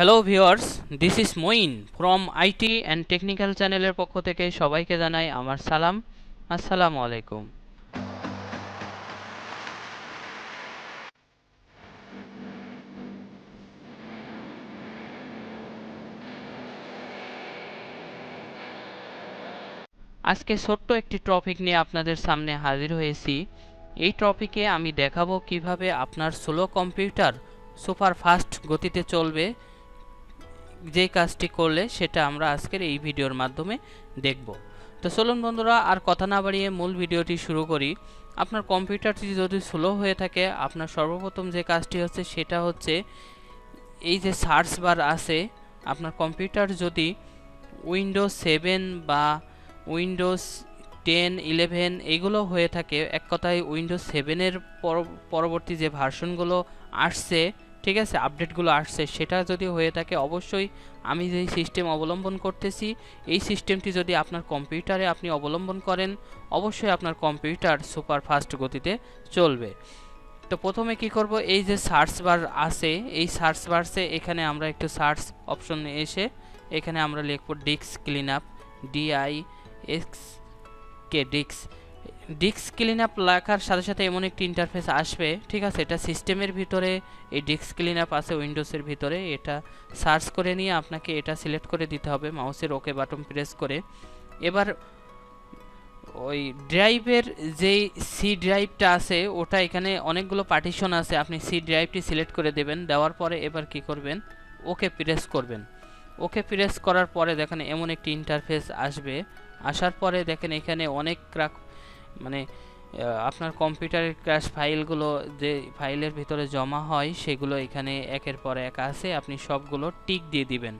Hello viewers this is Moin from IT and technical চ্যানেলের পক্ষ থেকে সবাইকে জানাই আমার সালাম। আসসালামু আলাইকুম। আজকে ছোট্ট একটি টপিক নিয়ে আপনাদের সামনে হাজির হয়েছি। এই টপিকে আমি দেখাবো কীভাবে আপনার স্লো কম্পিউটার সুপার ফাস্ট গতিতে চলবে যে কাজটি করলে সেটা আমরা আজকের এই ভিডিওর মাধ্যমে দেখব। তো চলুন বন্ধুরা, আর কথা না বাড়িয়ে মূল ভিডিওটি শুরু করি। আপনার কম্পিউটারটি যদি স্লো হয়ে থাকে, আপনার সর্বপ্রথম যে কাজটি হচ্ছে সেটা হচ্ছে এই যে সার্চ বার আছে, আপনার কম্পিউটার যদি উইন্ডোজ সেভেন বা উইন্ডোজ টেন, ইলেভেন এগুলো হয়ে থাকে, এক কথায় উইন্ডোজ সেভেনের পরবর্তী যে ভার্সনগুলো আসছে ঠিক আছে আপডেটগুলো আসছে। সেটা যদি হয়ে থাকে, অবশ্যই আমি যেই সিস্টেম অবলম্বন করতেছি, এই সিস্টেমটি যদি আপনার কম্পিউটারে আপনি অবলম্বন করেন, অবশ্যই আপনার কম্পিউটার সুপার ফাস্ট গতিতে চলবে। তো প্রথমে কি করব? এই যে সার্চ বার আছে, এই সার্চ বারসে এখানে আমরা একটু সার্চ অপশন এসে এখানে আমরা লিখব ডিক্স ক্লিন আপ ডিআই এক্স কে ডিক্স ডিস্ক ক্লিন আপ লেখার সাথে সাথে এমন একটি ইন্টারফেস আসবে, ঠিক আছে? এটা সিস্টেমের ভিতরে, এই ডিস্ক ক্লিন আপ আছে উইন্ডোজের ভিতরে, এটা সার্চ করে নিয়ে আপনাকে এটা সিলেক্ট করে দিতে হবে মাউসের ওকে বাটন প্রেস করে। এবার ওই ড্রাইভের যেই সি ড্রাইভটা আছে, ওটা এখানে অনেকগুলো পার্টিশন আছে, আপনি সি ড্রাইভটি সিলেক্ট করে দেবেন, দেওয়ার পরে এবার কি করবেন? ওকে প্রেস করবেন। ওকে প্রেস করার পরে দেখেন এমন একটি ইন্টারফেস আসবে, আসার পরে দেখেন এখানে অনেক মানে আপনার কম্পিউটারের ক্র্যাশ ফাইলগুলো যে ফাইলের ভিতরে জমা হয়, সেগুলো এখানে একের পর এক আছে, আপনি সবগুলো টিক দিয়ে দিবেন।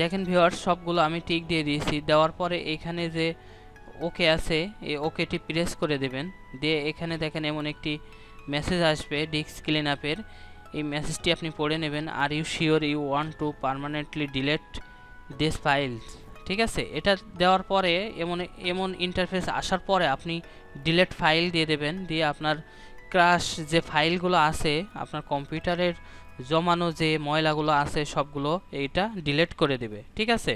দেখেন ভিওয়ার্স সবগুলো আমি টিক দিয়ে দিয়েছি। দেওয়ার পরে এখানে যে ওকে আছে এই ওকেটি প্রেস করে দেবেন। দিয়ে এখানে দেখেন এমন একটি মেসেজ আসবে ডিস্ক ক্লিন আপের এই মেসেজটি আপনি পড়ে নেবেন are you sure you want to permanently delete this files ঠিক আছে? এটা দেওয়ার পরে এমন এমন ইন্টারফেস আসার পরে আপনি ডিলেট ফাইল দিয়ে দেবেন, দিয়ে আপনার ক্রাশ যে ফাইলগুলো আছে, আপনার কম্পিউটারের জমানো যে ময়লাগুলো আছে, সবগুলো এইটা ডিলেট করে দেবে, ঠিক আছে?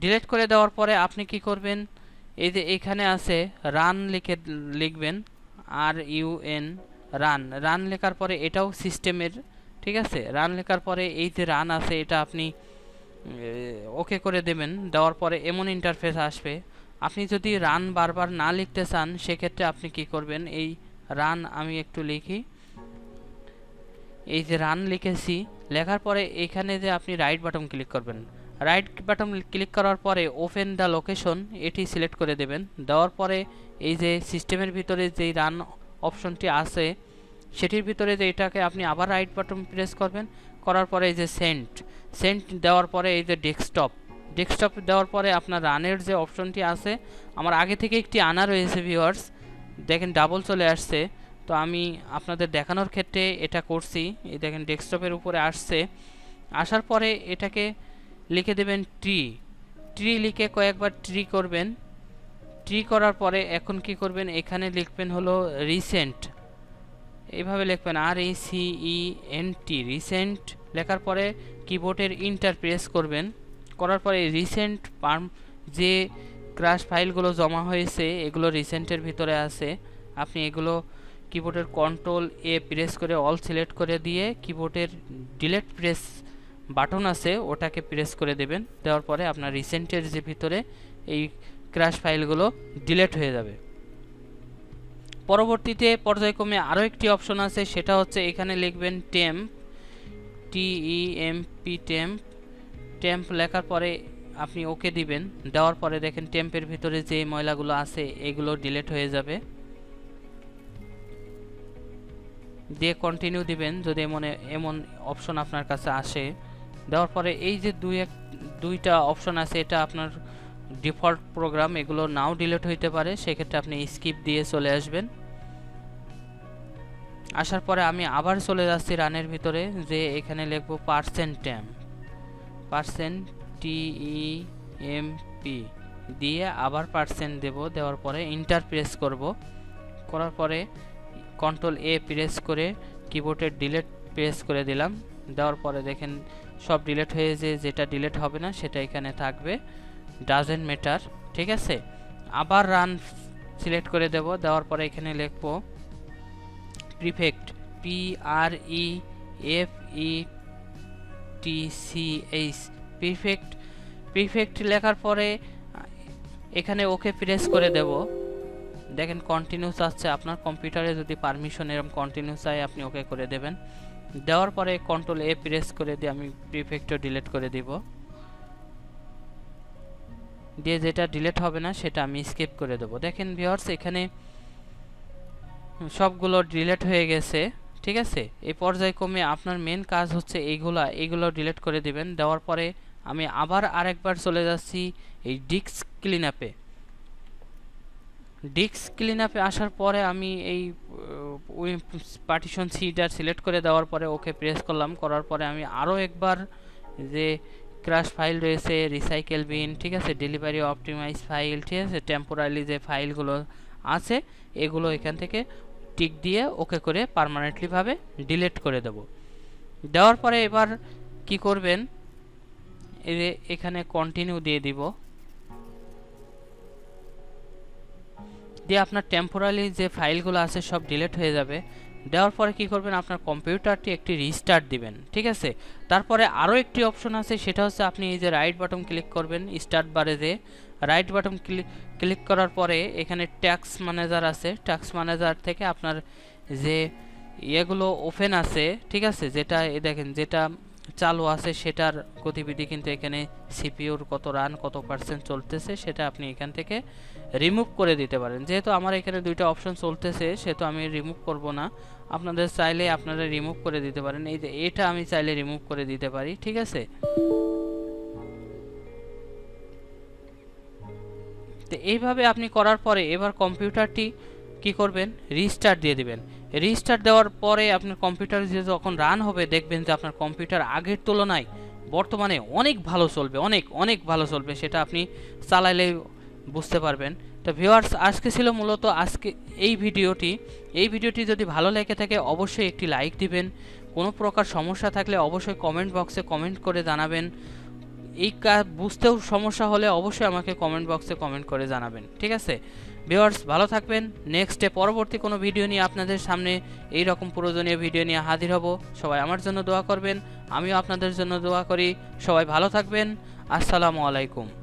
ডিলেট করে দেওয়ার পরে আপনি কি করবেন? এই যে এখানে আছে রান লিখে, লিখবেন R U N run run লেখার পরে এটাও সিস্টেমের ঠিক আছে? রান লেখার পরে এই যে রান আছে, এটা আপনি ওকে করে দেবেন। দেওয়ার পরে এমন ইন্টারফেস আসবে। আপনি যদি রান বারবার না লিখতে চান, সেক্ষেত্রে আপনি কি করবেন? এই রান আমি একটু লিখি। এই যে রান লিখেছি, লেখার পরে এখানে যে আপনি রাইট বাটন ক্লিক করবেন। রাইট বাটন ক্লিক করার পরে ওপেন দ্য লোকেশন এটি সিলেক্ট করে দেবেন। দেওয়ার পরে এই যে সিস্টেমের ভিতরে যেই রান অপশনটি আছে, সেটির ভিতরে যে এটাকে আপনি আবার রাইট বাটন প্রেস করবেন। করার পরে এই যে সেন্ট সেন্ট দেওয়ার পরে এই যে ডেস্কটপ ডেস্কটপ দেওয়ার পরে আপনার রানের যে অপশনটি আছে, আমার আগে থেকে একটি আনা রয়েছে ভিউয়ার্স দেখেন ডাবল চলে আসছে, তো আমি আপনাদের দেখানোর ক্ষেত্রে এটা করছি, এই দেখেন ডেস্কটপের উপরে আসছে, আসার পরে এটাকে লিখে দেবেন ট্রি ট্রি লিখে কয়েকবার ট্রি করবেন ট্রি করার পরে এখন কি করবেন, এখানে লিখবেন হলো রিসেন্ট এইভাবে লিখবেন R E C E N T recent লেখার পরে কিবোর্ডের ইন্টার প্রেস করবেন। করার পরে রিসেন্ট পার্ম যে ক্রাশ ফাইলগুলো জমা হয়েছে, এগুলো রিসেন্টের ভিতরে আছে। আপনি এগুলো কিবোর্ডের কন্ট্রোল এ প্রেস করে অল সিলেক্ট করে দিয়ে কিবোর্ডের ডিলেট প্রেস বাটন আছে, ওটাকে প্রেস করে দেবেন। দেওয়ার পরে আপনার রিসেন্টের যে ভিতরে এই ক্রাশ ফাইলগুলো ডিলেট হয়ে যাবে। পরবর্তীতে পর্যায়ক্রমে আরও একটি অপশন আছে, সেটা হচ্ছে এখানে লিখবেন temp TE M P temp temp লেখার পরে আপনি ওকে দিবেন। দেওয়ার পরে দেখেন টেম্পের ভিতরে যে ময়লাগুলো আছে, এগুলো ডিলেট হয়ে যাবে। দিয়ে কন্টিনিউ দিবেন যদি এমন এমন অপশন আপনার কাছে আসে। দেওয়ার পরে এই যে দুই এক, দুইটা অপশন আছে, এটা আপনার ডিফল্ট প্রোগ্রাম এগুলো নাও ডিলিট হইতে পারে। সেক্ষেত্রে আপনি স্কিপ দিয়ে চলে আসবেন। আসার পরে আমি আবার চলে যাচ্ছি রানের ভিতরে, যে এখানে লিখব percent temp percent TE M P দিয়ে আবার পার্সেন্ট দেব, দেওয়ার পরে ইন্টার প্রেস করব। করার পরে কন্ট্রোল এ প্রেস করে কিবোর্ডের ডিলেট প্রেস করে দিলাম। দেওয়ার পরে দেখেন সব ডিলেট হয়ে হয়েছে যেটা ডিলেট হবে না, সেটা এখানে থাকবে। ডাজেন্ট মেটার ঠিক আছে? আবার রান সিলেক্ট করে দেব, দেওয়ার পরে এখানে লিখব prefetch P R E F E T C H prefetch prefetch লেখার পরে, এখানে ওকে প্রেস করে দেব। দেখেন কন্টিনিউ চাচ্ছে আপনার কম্পিউটারে যদি পারমিশন এরকম কন্টিনিউ চাই আপনি ওকে করে দেবেন। দেওয়ার পরে কন্ট্রোল এ প্রেস করে দিয়ে আমি প্রিফেক্টও ডিলিট করে দিব। দিয়ে যেটা ডিলিট হবে না, সেটা আমি স্কিপ করে দেবো। দেখেন ভিওর্স এখানে সবগুলো ডিলেট হয়ে গেছে, ঠিক আছে? এই পর্যায়ক্রমে আপনার মেন কাজ হচ্ছে এইগুলা, এইগুলো ডিলিট করে দিবেন। দেওয়ার পরে আমি আবার আরেকবার চলে যাচ্ছি এই ডিস্ক ক্লিন আপে ডিস্ক ক্লিন আপে আসার পরে আমি এই পার্টিশন সিটার সিলেক্ট করে দেওয়ার পরে ওকে প্রেস করলাম। করার পরে আমি আরও একবার যে ক্রাশ ফাইল রয়েছে রিসাইকেল বিন ঠিক আছে? ডেলিভারি অপটিমাইজ ফাইল ঠিক আছে? টেম্পোরারি যে ফাইলগুলো আছে, এগুলো এখান থেকে টিক দিয়ে ওকে করে পারমানেন্টলিভাবে ডিলিট করে দেব। দেওয়ার পরে এবার কি করবেন? এখানে কন্টিনিউ দিয়ে দিব। দিয়ে আপনার টেম্পোরারি যে ফাইলগুলো আছে সব ডিলিট হয়ে যাবে। দেওয়ার পরে কি করবেন? আপনার কম্পিউটারটি একটি রিস্টার্ট দিবেন, ঠিক আছে? তারপরে আরও একটি অপশন আছে, সেটা হচ্ছে আপনি এই যে রাইট বাটন ক্লিক করবেন স্টার্ট বারে যে রাইট বাটন ক্লিক ক্লিক করার পরে এখানে ট্যাক্স ম্যানেজার আছে। ট্যাক্স ম্যানেজার থেকে আপনার যে ইয়েগুলো ওপেন আছে, ঠিক আছে? যেটা এ দেখেন, যেটা চালু আছে সেটার গতিবিধি কিন্তু এখানে সিপিউর কত রান কত পার্সেন্ট চলতেছে সেটা আপনি এখান থেকে রিমুভ করে দিতে পারেন। যেহেতু আমার এখানে দুইটা অপশন চলতেছে, সেহেতু আমি রিমুভ করব না। আপনাদের চাইলে আপনারা রিমুভ করে দিতে পারেন। এই যে, এটা আমি চাইলে রিমুভ করে দিতে পারি, ঠিক আছে? এইভাবে আপনি করার পরে এবার কম্পিউটারটি কি করবেন? রিস্টার্ট দিয়ে দিবেন। রিস্টার্ট দেওয়ার পরে আপনার কম্পিউটার যে যখন রান হবে, দেখবেন যে আপনার কম্পিউটার আগের তুলনায় বর্তমানে অনেক ভালো চলবে, অনেক অনেক ভালো চলবে, সেটা আপনি চালাইলে বুঝতে পারবেন। তো ভিউয়ার্স আজকে ছিল মূলত আজকে এই ভিডিওটি। এই ভিডিওটি যদি ভালো লেগে থাকে, অবশ্যই একটি লাইক দিবেন। কোনো প্রকার সমস্যা থাকলে অবশ্যই কমেন্ট বক্সে কমেন্ট করে জানাবেন। এই কাজ বুঝতেও সমস্যা হলে অবশ্যই আমাকে কমেন্ট বক্সে কমেন্ট করে জানাবেন, ঠিক আছে? ভিউয়ার্স ভালো থাকবেন। নেক্সটে পরবর্তী কোনো ভিডিও নিয়ে আপনাদের সামনে এই রকম প্রয়োজনীয় ভিডিও নিয়ে হাজির হব। সবাই আমার জন্য দোয়া করবেন, আমিও আপনাদের জন্য দোয়া করি। সবাই ভালো থাকবেন। আসসালামু আলাইকুম।